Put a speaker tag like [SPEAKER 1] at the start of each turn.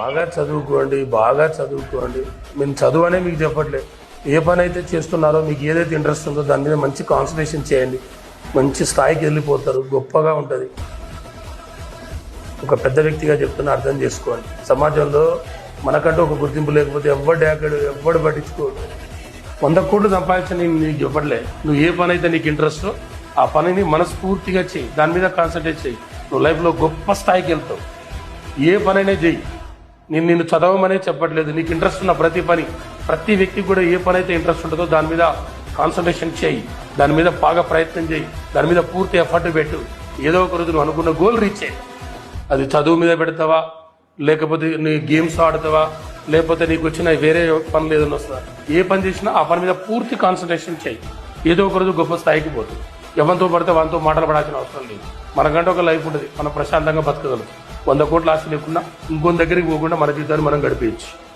[SPEAKER 1] బాగా చదువుకోండి బాగా చదువుకోండి. మేము చదువు అనే మీకు చెప్పట్లేదు. ఏ పని అయితే చేస్తున్నారో మీకు ఏదైతే ఇంట్రెస్ట్ ఉందో దాని మీద మంచి కాన్సన్ట్రేషన్ చేయండి. మంచి స్థాయికి వెళ్ళిపోతారు గొప్పగా ఉంటుంది. ఒక పెద్ద వ్యక్తిగా చెప్తున్నా అర్థం చేసుకోండి. సమాజంలో మనకంటూ ఒక గుర్తింపు లేకపోతే ఎవడు డాకడు ఎవడు పట్టించుకోడు. వంద కోట్లు సంపాదించిన నేను నీకు చెప్పట్లే. నువ్వు ఏ పని అయితే నీకు ఇంట్రెస్టో ఆ పనిని మనస్ఫూర్తిగా చెయ్యి దాని మీద కాన్సన్ట్రేట్ చేయి. నువ్వు లైఫ్లో గొప్ప స్థాయికి వెళ్తావు. ఏ పనైనా చెయ్యి నేను నిన్ను చదవమనే చెప్పట్లేదు. నీకు ఇంట్రెస్ట్ ఉన్న ప్రతి పని ప్రతి వ్యక్తికి కూడా ఏ పని అయితే ఇంట్రెస్ట్ ఉంటుందో దాని మీద కాన్సన్ట్రేషన్ చేయి. దాని మీద బాగా ప్రయత్నం చేయి. దాని మీద పూర్తి ఎఫర్ట్ పెట్టు. ఏదో ఒక రోజు నువ్వు అనుకున్న గోల్ రీచ్ చేయి అది చదువు మీద పెడతావా? లేకపోతే నీ గేమ్స్ ఆడతావా? లేకపోతే నీకు వచ్చిన వేరే పనులు ఏదైనా వస్తుందా? ఏ పని చేసినా ఆ పని మీద పూర్తి కాన్సన్ట్రేషన్ చేయి. ఏదో ఒక రోజు గొప్ప స్థాయికి పోతుంది ఎవరితో పడితే వాళ్ళతో మాటలు పడాల్సిన అవసరం లేదు. మనకంటే ఒక లైఫ్ ఉంటుంది. మనం ప్రశాంతంగా బతకగలుగుతాం వంద కోట్ల ఆస్తి లేకుండా ఇంకొన్ని దగ్గరికి పోకుండా మన జీవితాన్ని మనం గడిపేయచ్చు.